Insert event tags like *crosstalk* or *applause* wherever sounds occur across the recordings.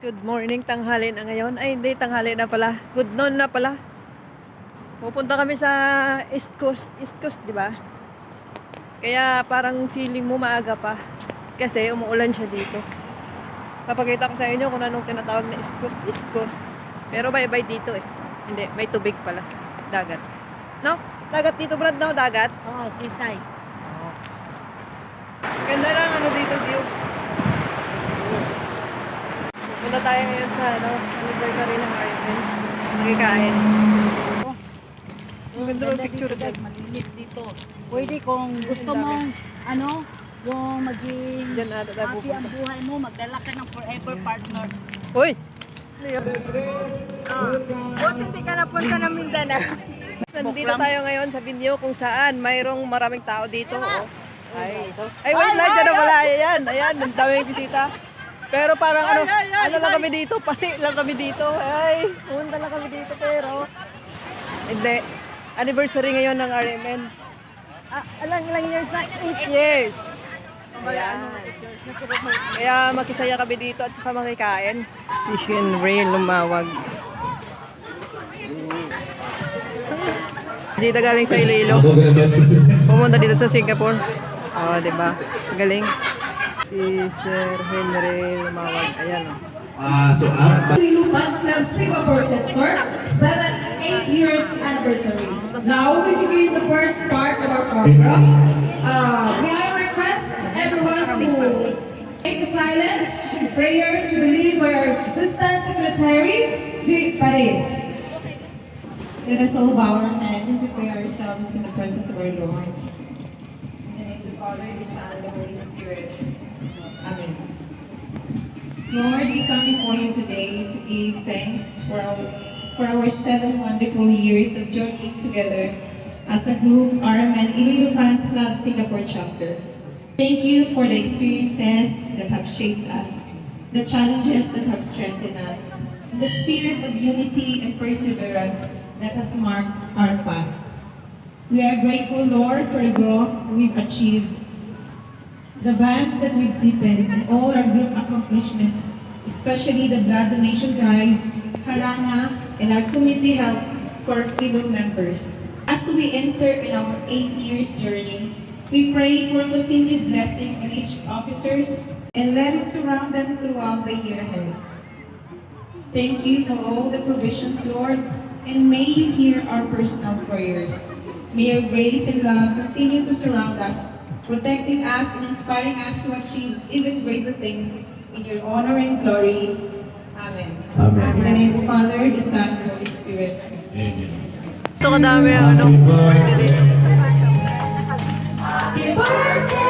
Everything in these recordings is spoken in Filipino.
Good morning, tanghali na ngayon. Ay, hindi, tanghali na pala. Good noon na pala. Pupunta kami sa East Coast. East Coast, di ba? Kaya parang feeling mo maaga pa. Kasi umuulan siya dito. Papakita ko sa inyo kung anong tinatawag na East Coast. East Coast. Pero bye-bye dito eh. Hindi, may tubig pala. Dagat. No? Dagat dito, Brad, no? Dagat. Oh, seaside. Ganda lang ano dito, view. Punta tayo ngayon sa ano, anniversary ng Arvin. Magkikain. Ang ganda ng picture dito, dyan. Malinis dito. Pwede kung gusto Ang mo, dami. ano, yung maging Diyan ata happy ang buhay mo, magdala ka ng forever partner. Uy! Ano yun? Buti hindi ka napunta ng Mindanao. *laughs* Nandito tayo ngayon sa video kung saan mayroong maraming tao dito. Oh. Ay, ay wait lang, dyan na wala. Ayan, ayan, ang daming bisita. Pero parang ano, ano lang kami dito, pasi lang kami dito. Ay, pumunta lang kami dito pero hindi. Anniversary ngayon ng RMN. Ah, alang ilang years na? 8 years. Ayan. Kaya makisaya kami dito at saka makikain. Si Henry lumawag. Dito galing sa Iloilo. Pumunta dito sa Singapore. Oo, di ba? Galing. Si Sir Henry lumawag. Ayan oh. o. Ah, so ang Lupas ng Singapore Sector, 7 8 years anniversary. Now we begin the first part of our program. Uh, may I request everyone to take a silence prayer to be led by our Assistant Secretary, G. Paris. Let us all bow our head and prepare ourselves in the presence of our Lord. In the name of the Father, the Son, and the Holy Spirit. Lord, we come before you today to give thanks for our, for our seven wonderful years of journeying together as a group, RMN Iloilo Fans Club Singapore chapter. Thank you for the experiences that have shaped us, the challenges that have strengthened us, the spirit of unity and perseverance that has marked our path. We are grateful, Lord, for the growth we've achieved the bands that we've deepened and all our group accomplishments, especially the blood donation drive, Harana, and our community help for fellow members. As we enter in our eight years journey, we pray for continued blessing on each officers and let it surround them throughout the year ahead. Thank you for all the provisions, Lord, and may you hear our personal prayers. May your grace and love continue to surround us, protecting us and inspiring us to achieve even greater things in your honor and glory. Amen. Amen. In the name of the Father, the Son, and the Holy Spirit. Gusto ko dami ano, birthday dito. Happy birthday,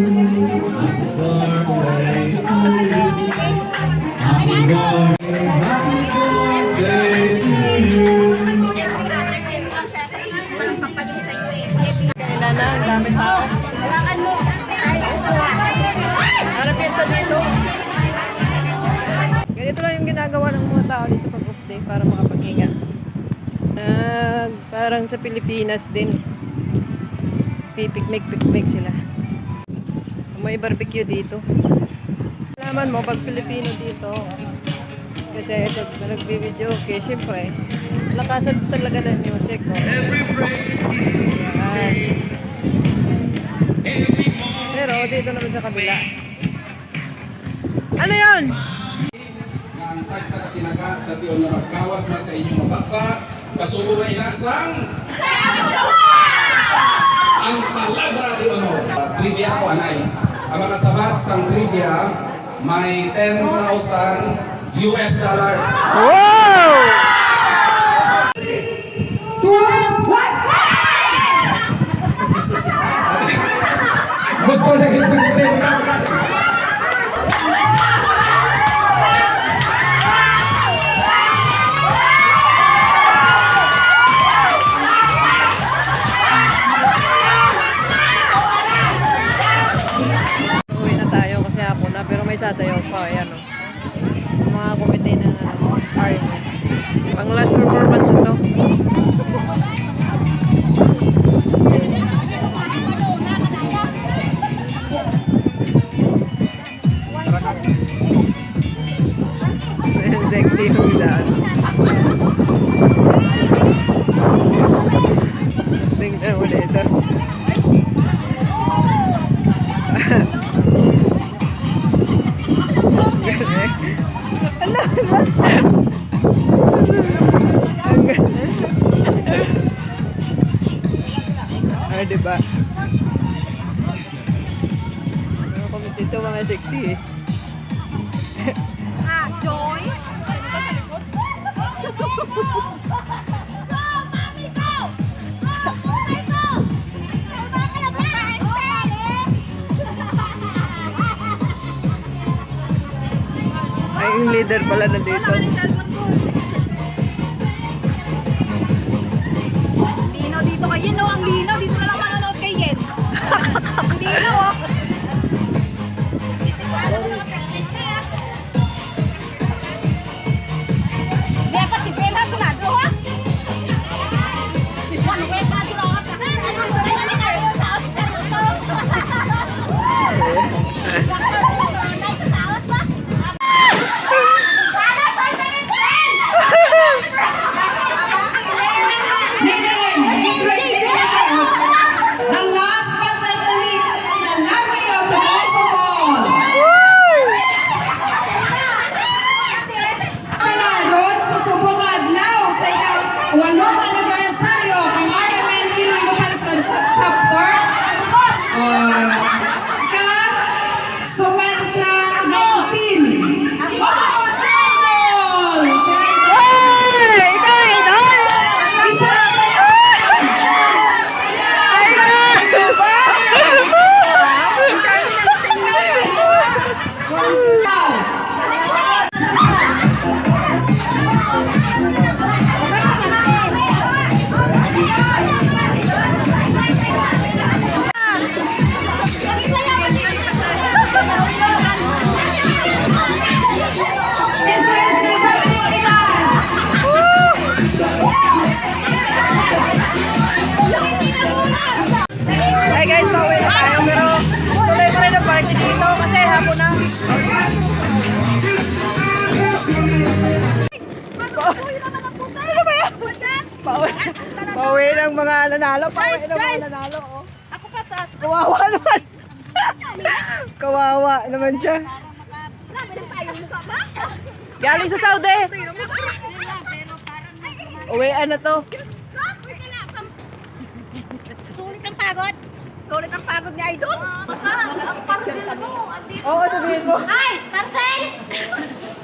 Ginagawa ng mga tao dito pag off day para makapaghinga. Nag, parang sa Pilipinas din. Pipiknik-piknik sila. May barbecue dito. Alaman mo, pag Pilipino dito, kasi ito, nagbibideo, okay, syempre, lakasan talaga ng music. Oh. Yan. Pero dito naman sa kabila. Ano yun? Ang tagsa na tinaga sa tiyon na magkawas na sa inyong mabakla, kasubo na inasang ang palabra di ano. Trivia ko anay. Ang mga sabat sang trivia may 10,000 US dollar. Wow! Di ba? Mga comment dito mga sexy eh. *laughs* Ah, Joy? Ay, yung leader pala nandito. Linaw Pauwi, pauwi ng mga nanalo. Pauwi ng mga nanalo. Oh. Ako pa sa... Kawawa naman. Kawawa naman siya. Galing sa Saudi. Uwian na to. Sulit ang pagod. Sulit ang pagod ni Idol. Ang parcel mo. Oo, sabihin mo. Ay, parcel!